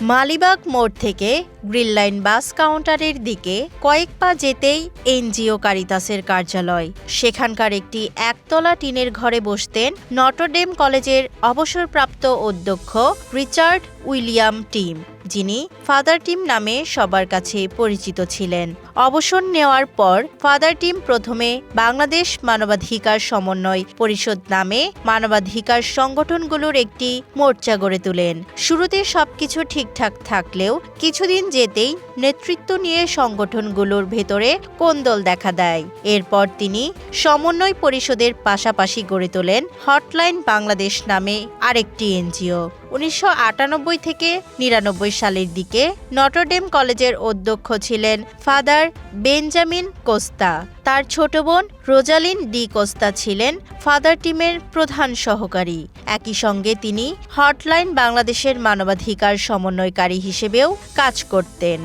মালিবাগ মোড় থেকে grill line বাস কাউন্টারের দিকে কয়েক পা যেতেই এনজিও কারিতাসের কার্যালয়। সেখানকার একটি একতলা টিনের ঘরে বসতেন নটরডেম কলেজের অবসরপ্রাপ্ত অধ্যক্ষ রিচার্ড উইলিয়াম টিম। যিনি ফাদার টিম নামে সবার কাছে পরিচিত ছিলেন। অবসর নেওয়ার পর ফাদার টিম প্রথমে বাংলাদেশ মানবাধিকার সমন্বয় পরিষদ নামে মানবাধিকার সংগঠনগুলোর একটি মোর্চা গড়ে তোলেন। শুরুতে সবকিছু ঠিকঠাক থাকলেও কিছুদিন যেতেই নেতৃত্ব নিয়ে সংগঠনগুলোর ভেতরে কোন্দল দেখা দেয়। এরপর তিনি সমন্বয় পরিষদের পাশাপাশি গড়ে তোলেন হটলাইন বাংলাদেশ নামে আরেকটি এনজিও। উনিশশো আটানব্বই থেকে নিরানব্বই সালের দিকে নটরডেম কলেজের অধ্যক্ষ ছিলেন ফাদার বেঞ্জামিন কোস্তা। তার ছোট বোন রোজালিন ডি কোস্তা ছিলেন ফাদার টিমের প্রধান সহকারী। একই সঙ্গে তিনি হটলাইন বাংলাদেশের মানবাধিকার সমন্বয়কারী হিসেবেও কাজ করতেন।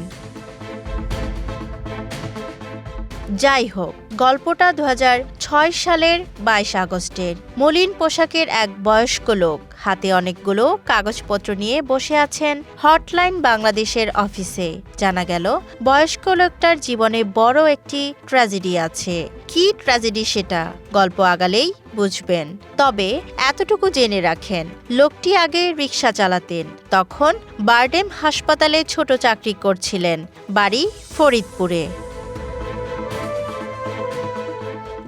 যাই হোক, গল্পটা দু হাজার ছয় সালের বাইশ আগস্টের। মলিন পোশাকের এক বয়স্ক লোক। হাতে অনেকগুলো কাগজপত্র নিয়ে বসে আছেন হটলাইন বাংলাদেশের অফিসে। জানা গেল, বয়স্ক লোকটার জীবনে বড় একটি ট্র্যাজেডি আছে। কি ট্র্যাজেডি সেটা? গল্প আগালেই বুঝবেন। তবে এতটুকু জেনে রাখেন, লোকটি আগে রিক্সা চালাতেন। তখন বারডেম হাসপাতালে ছোট চাকরি করছিলেন, বাড়ি ফরিদপুরে।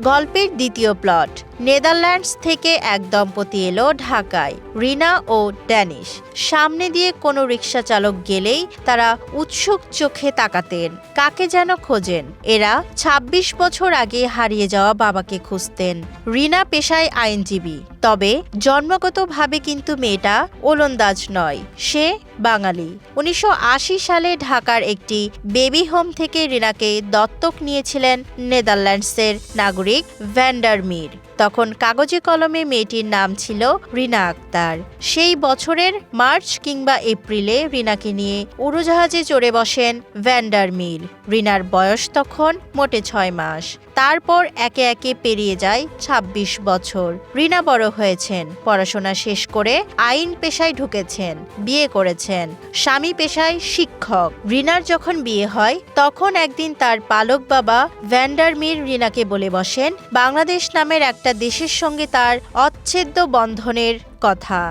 গল্পের দ্বিতীয় প্লট নেদারল্যান্ডস থেকে এক দম্পতি এলো ঢাকায়, রিনা ও ড্যানিশ। সামনে দিয়ে কোনো রিক্সা চালক গেলেই তারা উৎসুক চোখে তাকাতেন। কাকে যেন খোঁজেন? এরা ২৬ বছর আগে হারিয়ে যাওয়া বাবাকে খুঁজতেন। রিনা পেশায় আইনজীবী। তবে জন্মগতভাবে কিন্তু মেয়েটা ওলন্দাজ নয়। সে বাঙালি। উনিশশো আশি সালে ঢাকার একটি বেবি হোম থেকে রিনাকে দত্তক নিয়েছিলেন নেদারল্যান্ডসের নাগরিক ভ্যান্ডারমির তখন কাগজে কলমে মেয়েটির নাম ছিল রিনা আক্তার। সেই বছরের মার্চ কিংবা এপ্রিলে রিনাকে নিয়ে উড়োজাহাজে চড়ে বসেন ভ্যান্ডারমির রিনার বয়স তখন মোটে ছয় মাস। তারপর একে একে পেরিয়ে যায় ২৬ বছর। রিনা বড় হয়েছেন, পড়াশোনা শেষ করে আইন পেশায় ঢুকেছেন, বিয়ে করেছেন। স্বামী পেশায় শিক্ষক। রিনার যখন বিয়ে হয়, তখন একদিন তার পালক বাবা ভ্যান্ডারমির রিনাকে বলে বসেন, বাংলাদেশ নামের একটা দেশের সঙ্গে তার অচ্ছেদ্য বন্ধনের কথা।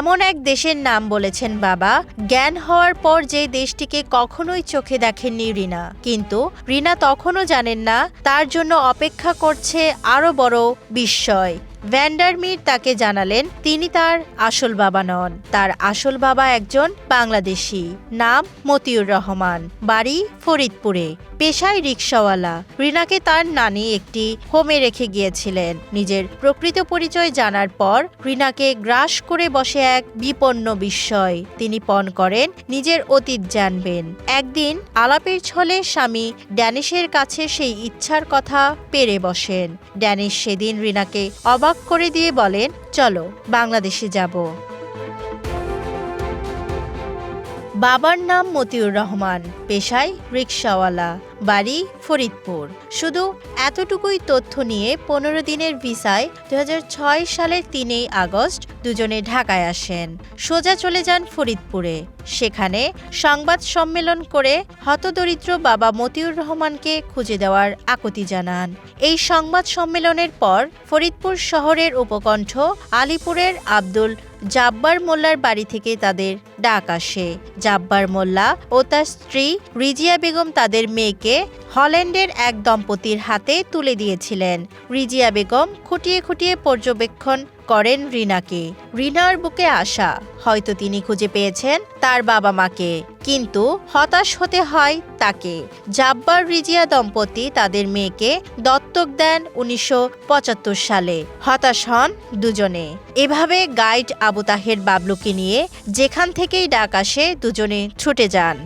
এমন এক দেশের নাম বলেছেন বাবা। জ্ঞান হওয়ার পর যে দেশটিকে কখনোই চোখে দেখেননি রিনা। কিন্তু রিনা তখনও জানেন না, তার জন্য অপেক্ষা করছে আরও বড় বিস্ময়। ভ্যান্ডারমির তাকে জানালেন তিনি তার আসল বাবা নন। তার আসল বাবা একজন বাংলাদেশি, নাম মতিউর রহমান। বাড়ি ফরিদপুরে। পেশায় রিক্সাওয়ালা রিনাকে তার নানি একটি হোমে রেখে গিয়েছিলেন। নিজের প্রকৃত পরিচয় জানার পর রিনাকে গ্রাস করে বসে এক বিপন্ন বিস্ময়। তিনি পণ করেন, নিজের অতীত জানবেন। একদিন আলাপের ছলে স্বামী ড্যানিশের কাছে সেই ইচ্ছার কথা পেরে বসেন। ড্যানিশ সেদিন রিনাকে অবাক করে দিয়ে বলেন চলো বাংলাদেশে যাব। বাবার নাম মতিউর রহমান, পেশায় রিক্সাওয়ালা, বাড়ি ফরিদপুর। শুধু এতটুকুই তথ্য নিয়ে পনেরো দিনের ভিসায় দু হাজার ছয় সালের তিনই আগস্ট দুজনে ঢাকায় আসেন। সোজা চলে যান ফরিদপুরে। সেখানে সংবাদ সম্মেলন করে হতদরিদ্র বাবা মতিউর রহমানকে খুঁজে দেওয়ার আকুতি জানান। এই সংবাদ সম্মেলনের পর ফরিদপুর শহরের উপকণ্ঠ আলিপুরের আব্দুল জাব্বার মোল্লার বাড়ি থেকে তাদের ডাক আসে। জাব্বার মোল্লা ও তার স্ত্রী রিজিয়া বেগম তাদের মেয়েকে হল্যান্ডের এক দম্পতির হাতে তুলে দিয়েছিলেন। রিজিয়া বেগম খুঁটিয়ে খুঁটিয়ে পর্যবেক্ষণ করেন রিনাকে। রিনার বুকে আসা হয়তো তিনি খুঁজে পেয়েছেন তার বাবা মাকে। কিন্তু হতাশ হতে হয় তাকে। জাব্বার রিজিয়া দম্পতি তাদের মেয়েকে দত্তক দেন উনিশশো পঁচাত্তর সালে। হতাশ হন দুজনে। এভাবে গাইড আবু তাহের বাবলুকে নিয়ে যেখান থেকেই ডাক আসে দুজনে ছুটে যান।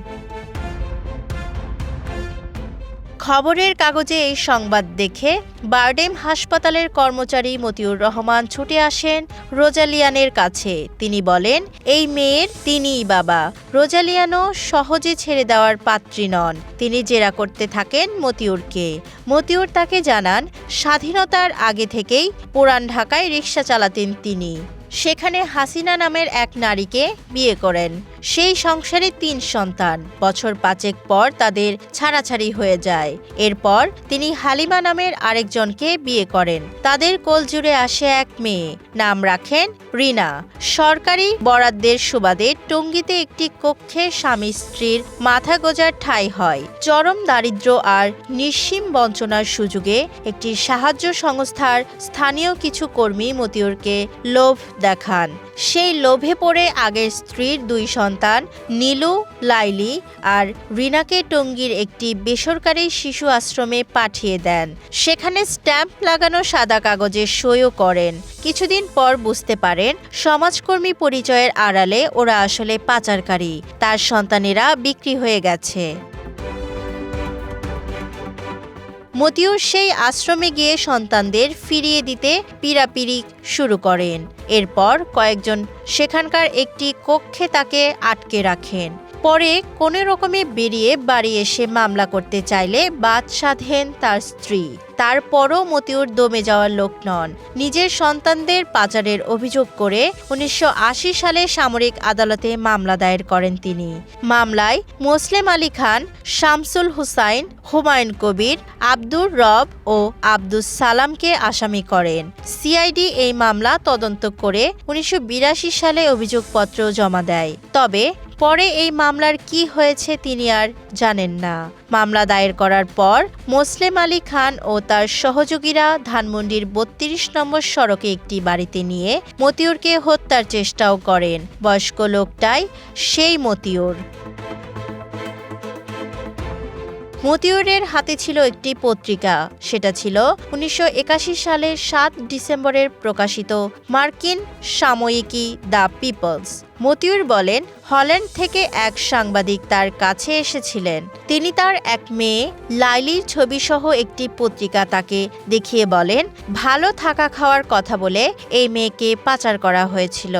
খবরের কাগজে এই সংবাদ দেখে বারডেম হাসপাতালের কর্মচারী মতিউর রহমান ছুটে আসেন রোজালিয়ানের কাছে। তিনি বলেন, এই মেয়ের তিনিই বাবা। রোজালিয়ানও সহজে ছেড়ে দেওয়ার পাত্রী নন। তিনি জেরা করতে থাকেন মতিউরকে। মতিউর তাকে জানান, স্বাধীনতার আগে থেকেই পুরান ঢাকায় রিক্সা চালাতেন তিনি। সেখানে হাসিনা নামের এক নারীকে বিয়ে করেন। সেই সংসারে তিন সন্তান। বছর পাঁচেক পর তাদের ছাড়াছাড়ি হয়ে যায়। এরপর তিনি হালিমা নামের আরেকজনকে বিয়ে করেন। তাদের কোল জুড়ে আসে এক মেয়ে, নাম রাখেন রিনা। সরকারি বরাদ্দের সুবাদে টঙ্গীতে একটি কক্ষে স্বামী স্ত্রীর মাথা গোজার ঠাঁই হয়। চরম দারিদ্র্য আর নিঃসীম বঞ্চনার সুযোগে একটি সাহায্য সংস্থার স্থানীয় কিছু কর্মী মতিউরকে লোভ দেখান। সেই লোভে পড়ে আগের স্ত্রীর দুই সন্তান, নীলু, লাইলি আর রিনাকে টঙ্গীর একটি বেসরকারি শিশু আশ্রমে পাঠিয়ে দেন। সেখানে স্ট্যাম্প লাগানো সাদা কাগজে সইও করেন। কিছুদিন পর বুঝতে পারেন, সমাজকর্মী পরিচয়ের আড়ালে ওরা আসলে পাচারকারী। তার সন্তানেরা বিক্রি হয়ে গেছে। মতিউর সেই আশ্রমে গিয়ে সন্তানদের ফিরিয়ে দিতে পিড়াপিড়ি শুরু করেন। এরপর কয়েকজন সেখানকার একটি কক্ষে তাকে আটকে রাখেন। পরে কোনো রকমে বেরিয়ে বাড়ি এসে মামলা করতে চাইলে বাদ সাধেন তার স্ত্রী। তারপরও মতিউর দমে যাওয়ার লোক নন। নিজের সন্তানদের পাচারের অভিযোগ করে উনিশশো আশি সালে সামরিক আদালতে মামলা দায়ের করেন তিনি। মামলায় মোসলেম আলী খান, শামসুল হুসাইন, হুমায়ুন কবির, আব্দুর রব ও আব্দুস সালামকে আসামি করেন। সিআইডি এই মামলা তদন্ত করে উনিশশো বিরাশি সালে অভিযোগপত্র জমা দেয়। তবে পরে এই মামলার কি হয়েছে তিনি আর জানেন না। মামলা দায়ের করার পর মোসলেম আলী খান ও তার সহযোগীরা ধানমন্ডির বত্রিশ নম্বর সড়কে একটি বাড়িতে নিয়ে মতিউরকে হত্যার চেষ্টাও করেন। বয়স্ক লোকটাই সেই মতিউর। মতিউরের হাতে ছিল একটি পত্রিকা। সেটা ছিল উনিশশো একাশি সালের সাত ডিসেম্বরের প্রকাশিত মার্কিন সাময়িকী দ্য পিপলস। মতিউর বলেন, হল্যান্ড থেকে এক সাংবাদিক তার কাছে এসেছিলেন। তিনি তার এক মেয়ে, লাইলির ছবিসহ একটি পত্রিকা তাকে দেখিয়ে বলেন, ভালো থাকা খাওয়ার কথা বলে এই মেয়েকে পাচার করা হয়েছিল।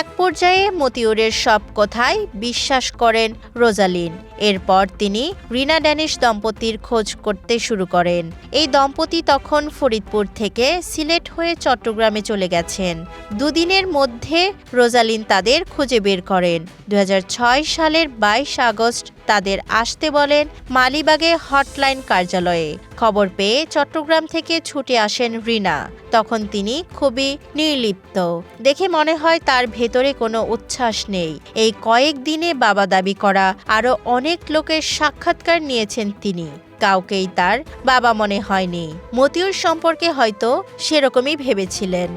এক পর্যায়ে মতিউরের সব কথাই বিশ্বাস করেন রোজালিন। এরপর তিনি রিনা ড্যানিশ দম্পতির খোঁজ করতে শুরু করেন। এই দম্পতি তখন ফরিদপুর থেকে সিলেট হয়ে চট্টগ্রামে চলে গেছেন। দুদিনের মধ্যে রোজালিন তাদের খুঁজে বের করেন। দু হাজার ছয় সালের বাইশ আগস্ট তাদের আসতে বলেন মালিবাগে হটলাইন কার্যালয়ে। খবর পেয়ে চট্টগ্রাম থেকে ছুটে আসেন রিনা। তখন তিনি খুবই নির্লিপ্ত। দেখে মনে হয় তার ভেতরে কোনো উচ্ছ্বাস নেই। এই কয়েক দিনে বাবা দাবি করা, আরও অনেক লোকের সাক্ষাৎকার নিয়েছেন তিনি। কাউকেই তার বাবা মনে হয়নি। মতিউর সম্পর্কে হয়তো সেরকমই ভেবেছিলেন।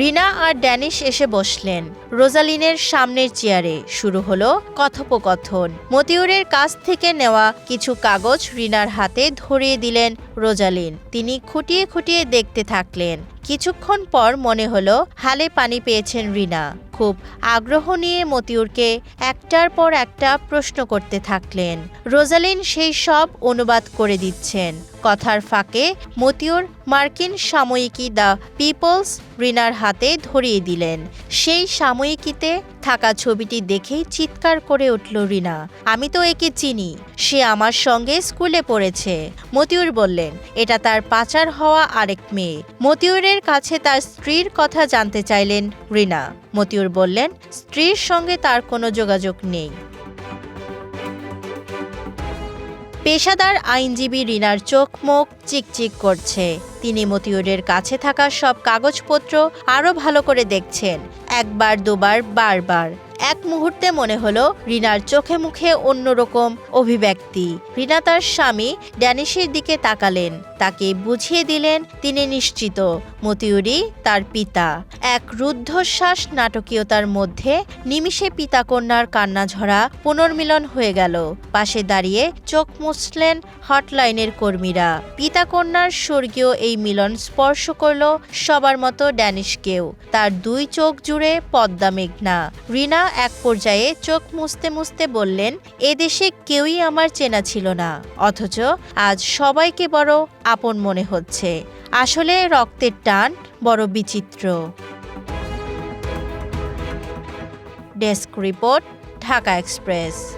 রিনা আর ড্যানিশ এসে বসলেন। রোজালিনের সামনের চেয়ারে শুরু হলো কথোপকথন। মতিউরের কাছ থেকে নেওয়া কিছু কাগজ রিনার হাতে ধরিয়ে দিলেন রোজালিন। তিনি খুঁটিয়ে খুঁটিয়ে দেখতে থাকলেন। কিছুক্ষণ পর মনে হলো হালে পানি পেয়েছেন রিনা। খুব আগ্রহ নিয়ে মতিউরকে একটার পর একটা প্রশ্ন করতে থাকলেন। রোজালিন সেই সব অনুবাদ করে দিচ্ছেন। কথার ফাঁকে মতিউর মার্কিন সাময়িকী দ্য পিপলস রিনার হাতে ধরিয়ে দিলেন। সেই সাময়িকীতে থাকা ছবিটি দেখেই চিৎকার করে উঠল রিনা, আমি তো একে চিনি, সে আমার সঙ্গে স্কুলে পড়েছে। মতিউর বললেন, এটা তার পাচার হওয়া আরেক মেয়ে। মতিউরের কাছে তার স্ত্রীর কথা জানতে চাইলেন রিনা। মতিউর বললেন, স্ত্রীর সঙ্গে তার কোনো যোগাযোগ নেই। পেশাদার আইনজীবী রিনার চোখ মুখ চিকচিক করছে। তিনি মতিউরের কাছে থাকা সব কাগজপত্র আরও ভালো করে দেখছেন। একবার, দুবার, বারবার। এক মুহূর্তে মনে হলো রিনার চোখে মুখে অন্যরকম অভিব্যক্তি। রিনা তার স্বামী ড্যানিশের দিকে তাকালেন। তাকে বুঝিয়ে দিলেন তিনি নিশ্চিত, মতিউরি তার পিতা। এক রুদ্ধশ্বাস নাটকীয়তার মধ্যে নিমিষে পিতা কন্যার কান্না ঝরা পুনর্মিলন হয়ে গেল। পাশে দাঁড়িয়ে চোখ মুছলেন হটলাইনের কর্মীরা। পিতা কন্যার স্বর্গীয় এই মিলন স্পর্শ করল সবার মতো ড্যানিশকেও। তার দুই চোখ জুড়ে পদ্মা মেঘনা। রিনা এক পর্যায়ে চোখ মুছতে মুছতে বললেন, এদেশে কেউই আমার চেনা ছিল না। অথচ আজ সবাইকে বড় আপন মনে হচ্ছে। আসলে রক্তের টান বড় বিচিত্র। Desk report, Dhaka Express.